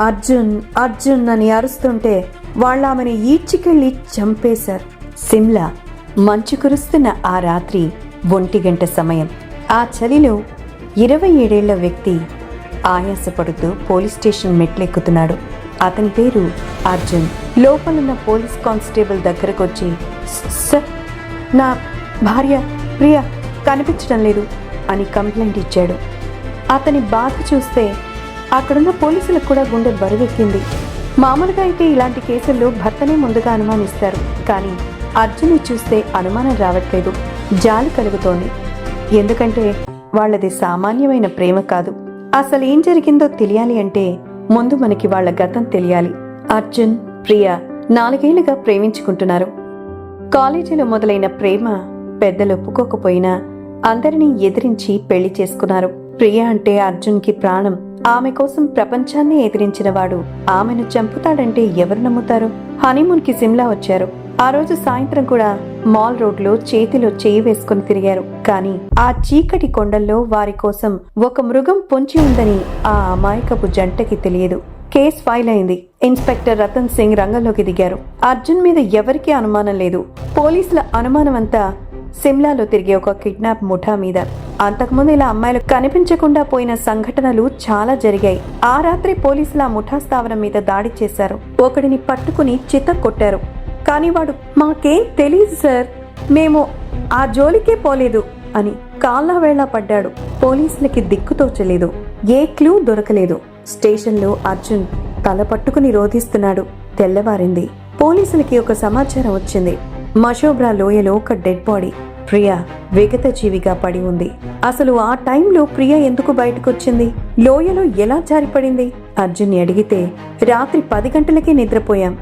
అర్జున్ అర్జున్ అని అరుస్తుంటే వాళ్ళ ఆమెను ఈడ్చికెళ్ళి చంపేశారు. సిమ్లా మంచు కురుస్తున్న ఆ రాత్రి ఒంటి గంట సమయం. ఆ చలిలో ఇరవై ఏడేళ్ళ వ్యక్తి ఆయాసపడుతూ పోలీస్ స్టేషన్ మెట్లెక్కుతున్నాడు. అతని పేరు అర్జున్. లోపలున్న పోలీస్ కానిస్టేబుల్ దగ్గరకు వచ్చి సార్ నా భార్య ప్రియ కనిపించడం లేదు అని కంప్లైంట్ ఇచ్చాడు. అతని బాధ చూస్తే అక్కడున్న పోలీసులకు కూడా గుండె బరువెక్కింది. మామూలుగా అయితే ఇలాంటి కేసుల్లో భర్తనే ముందుగా అనుమానిస్తారు. కానీ అర్జున్ని చూస్తే అనుమానం రావట్లేదు. జాలి కలుగుతోంది. ఎందుకంటే వాళ్ళది సామాన్యమైన ప్రేమ కాదు. అసలు ఏం జరిగిందో తెలియాలి అంటే ముందు మనకి వాళ్ళ గతం తెలియాలి. అర్జున్ ప్రియ నాలుగేళ్ళుగా ప్రేమించుకుంటున్నారు. కాలేజీలో మొదలైన ప్రేమ పెద్దలు ఒప్పుకోకపోయినా అందరినీ ఎదిరించి పెళ్ళి చేసుకున్నారు. ప్రియ అంటే అర్జున్కి ప్రాణం. ఆమె కోసం ప్రపంచాన్ని ఎదిరించినవాడు. ఆమెను చంపుతాడంటే ఎవరు నమ్ముతారు? హనీమూన్కి సిమ్లా వచ్చారు. ఆ రోజు సాయంత్రం కూడా మాల్ రోడ్లో చేతిలో చేయి వేసుకుని తిరిగారు. కానీ ఆ చీకటి కొండల్లో వారి కోసం ఒక మృగం పొంచి ఉందని ఆ అమాయకపు జంటకి తెలియదు. కేస్ ఫైల్ అయింది. ఇన్స్పెక్టర్ రతన్ సింగ్ రంగంలోకి దిగారు. అర్జున్ మీద ఎవరికీ అనుమానం లేదు. పోలీసుల అనుమానం అంతా సిమ్లాలో తిరిగే ఒక కిడ్నాప్ ముఠా మీద. అంతకుముందు ఇలా అమ్మాయిలు కనిపించకుండా పోయిన సంఘటనలు చాలా జరిగాయి. ఆ రాత్రి పోలీసులు ఆ ముఠా స్థావరం మీద దాడి చేశారు. ఒకడిని పట్టుకుని చిత్త కొట్టారు. కానీ వాడు మాకేం తెలియదు సార్. మేము ఆ జోలికే పోలేదు అని కాళ్ళ వేళ పడ్డాడు. పోలీసులకి దిక్కుతోచలేదు ఏ క్లూ దొరకలేదు. స్టేషన్లో అర్జున్ తల పట్టుకుని రోధిస్తున్నాడు. తెల్లవారింది. పోలీసులకి ఒక సమాచారం వచ్చింది. మషోబ్రా లోయలో ఒక డెడ్ బాడీ. ప్రియ విగత జీవిగా పడి ఉంది. అసలు ఆ టైంలో ప్రియ ఎందుకు బయటకొచ్చింది? లోయలో ఎలా జారిపడింది? అర్జున్ని అడిగితే రాత్రి పది గంటలకే నిద్రపోయాం.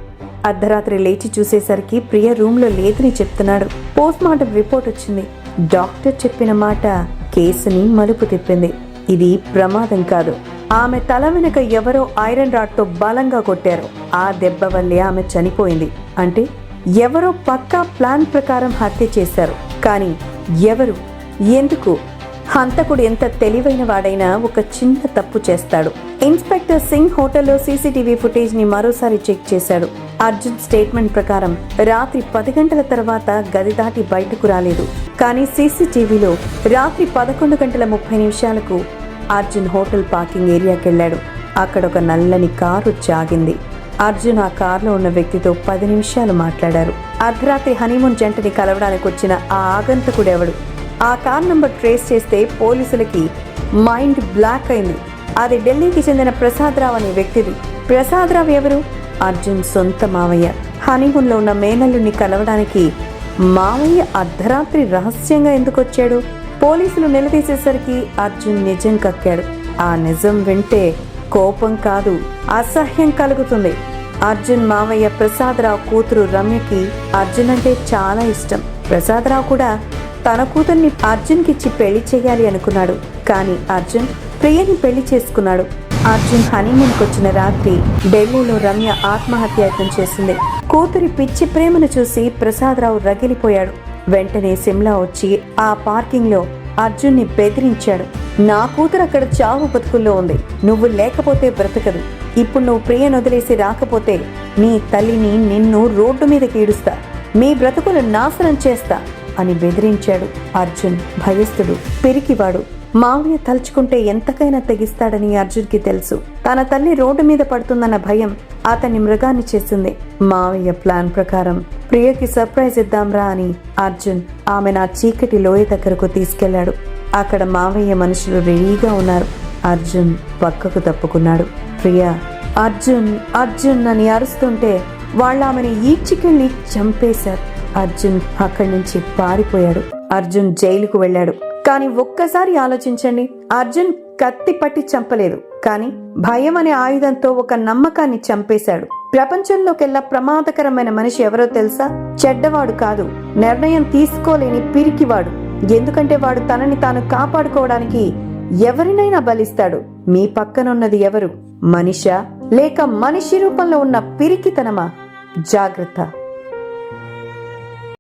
అర్ధరాత్రి లేచి చూసేసరికి ప్రియ రూమ్లో లేదని చెప్తున్నాడు. పోస్ట్ మార్టం రిపోర్ట్ వచ్చింది. డాక్టర్ చెప్పిన మాట కేసుని మలుపు తిప్పింది. ఇది ప్రమాదం కాదు. ఆమె తల వెనుక ఎవరో ఐరన్ రాడ్తో బలంగా కొట్టారు. ఆ దెబ్బ వల్లే ఆమె చనిపోయింది. అంటే ఎవరో పక్కా ప్లాన్ ప్రకారం హత్య చేశారు. కానీ ఎవరు? ఎందుకు? హంతకుడు ఎంత తెలివైన వాడైనా ఒక చిన్న తప్పు చేస్తాడు. ఇన్స్పెక్టర్ సింగ్ హోటల్లో సీసీటీవీ ఫుటేజ్ని మరోసారి చెక్ చేశాడు. అర్జున్ స్టేట్మెంట్ ప్రకారం రాత్రి పది గంటల తర్వాత గది దాటి బయటకు రాలేదు. కానీ సీసీటీవీలో రాత్రి పదకొండు గంటల ముప్పై నిమిషాలకు అర్జున్ హోటల్ పార్కింగ్ ఏరియాకి వెళ్ళాడు అక్కడ ఒక నల్లని కారు జాగింది. అర్జున్ ఆ కారులో ఉన్న వ్యక్తితో పది నిమిషాలు మాట్లాడారు. అర్ధరాత్రి హనీమూన్ జంటని కలవడానికి వచ్చిన ఆ ఆగంతకుడెవడు ఆ కార్ నంబర్ ట్రేస్ చేస్తే పోలీసులకి మైండ్ బ్లాక్ అయింది. అది ఢిల్లీకి చెందిన ప్రసాదరావు అనే వ్యక్తిది. ప్రసాదరావు ఎవరు? అర్జున్ సొంత మావయ్య. హనీమూన్లో ఉన్న మేనల్లుని కలవడానికి మావయ్య అర్ధరాత్రి రహస్యంగా ఎందుకు వచ్చాడు? పోలీసులు నిలదీసేసరికి అర్జున్ నిజం కక్కాడు. ఆ నిజం వింటే కోపం కాదు అసహ్యం కలుగుతుంది. అర్జున్ మావయ్య ప్రసాదరావు కూతురు రమ్యకి అర్జున్ అంటే చాలా ఇష్టం. ప్రసాదరావు కూడా తన కూతుర్ని అర్జున్కిచ్చి పెళ్ళి చేయాలి అనుకున్నాడు. కానీ అర్జున్ ప్రియని పెళ్ళి చేసుకున్నాడు. అర్జున్ హనీమూన్కి వచ్చిన రాత్రి ఢిల్లీలో రమ్య ఆత్మహత్యాయత్నం చేసింది. కూతురి పిచ్చి ప్రేమను చూసి ప్రసాదరావు రగిలిపోయాడు. వెంటనే సిమ్లా వచ్చి ఆ పార్కింగ్లో అర్జున్ని బెదిరించాడు. నా కూతురు అక్కడ చావు బతుకుల్లో ఉంది. నువ్వు లేకపోతే బ్రతకదు. ఇప్పుడు నువ్వు ప్రియను వదిలేసి రాకపోతే నీ తల్లిని నిన్ను రోడ్డు మీదకి ఈడుస్తా. మీ బ్రతుకులు నాశనం చేస్తా అని బెదిరించాడు అర్జున్ భయస్థుడు పిరికివాడు. మావయ్య తలుచుకుంటే ఎంతకైనా తెగిస్తాడని అర్జున్కి తెలుసు. తన తల్లి రోడ్డు మీద పడుతుందన్న భయం అతన్ని మృగాన్ని చేసింది. మావయ్య ప్లాన్ ప్రకారం ప్రియకి సర్ప్రైజ్ ఇద్దాంరా అని అర్జున్ ఆమె నా చీకటి లోయ దగ్గరకు తీసుకెళ్ళాడు. అక్కడ మావయ్య మనుషులు రెడీగా ఉన్నారు. అర్జున్ పక్కకు తప్పుకున్నాడు. ప్రియ అర్జున్ అర్జున్ అని అరుస్తుంటే వాళ్ళ ఆమెను ఈడ్చికెళ్ళి చంపేశారు. అర్జున్ అక్కడి నుంచి పారిపోయాడు. అర్జున్ జైలుకు వెళ్ళాడు. కానీ ఒక్కసారి ఆలోచించండి అర్జున్ కత్తి పట్టి చంపలేదు. కానీ భయం అనే ఆయుధంతో ఒక నమ్మకాన్ని చంపేశాడు. ప్రపంచంలోకెల్లా ప్రమాదకరమైన మనిషి ఎవరో తెలుసా? చెడ్డవాడు కాదు నిర్ణయం తీసుకోలేని పిరికివాడు. ఎందుకంటే వాడు తనని తాను కాపాడుకోవడానికి ఎవరినైనా బలిస్తాడు. మీ పక్కనున్నది ఎవరు? మనిషా? లేక మనిషి రూపంలో ఉన్న పిరికితనమా? జాగ్రత్త.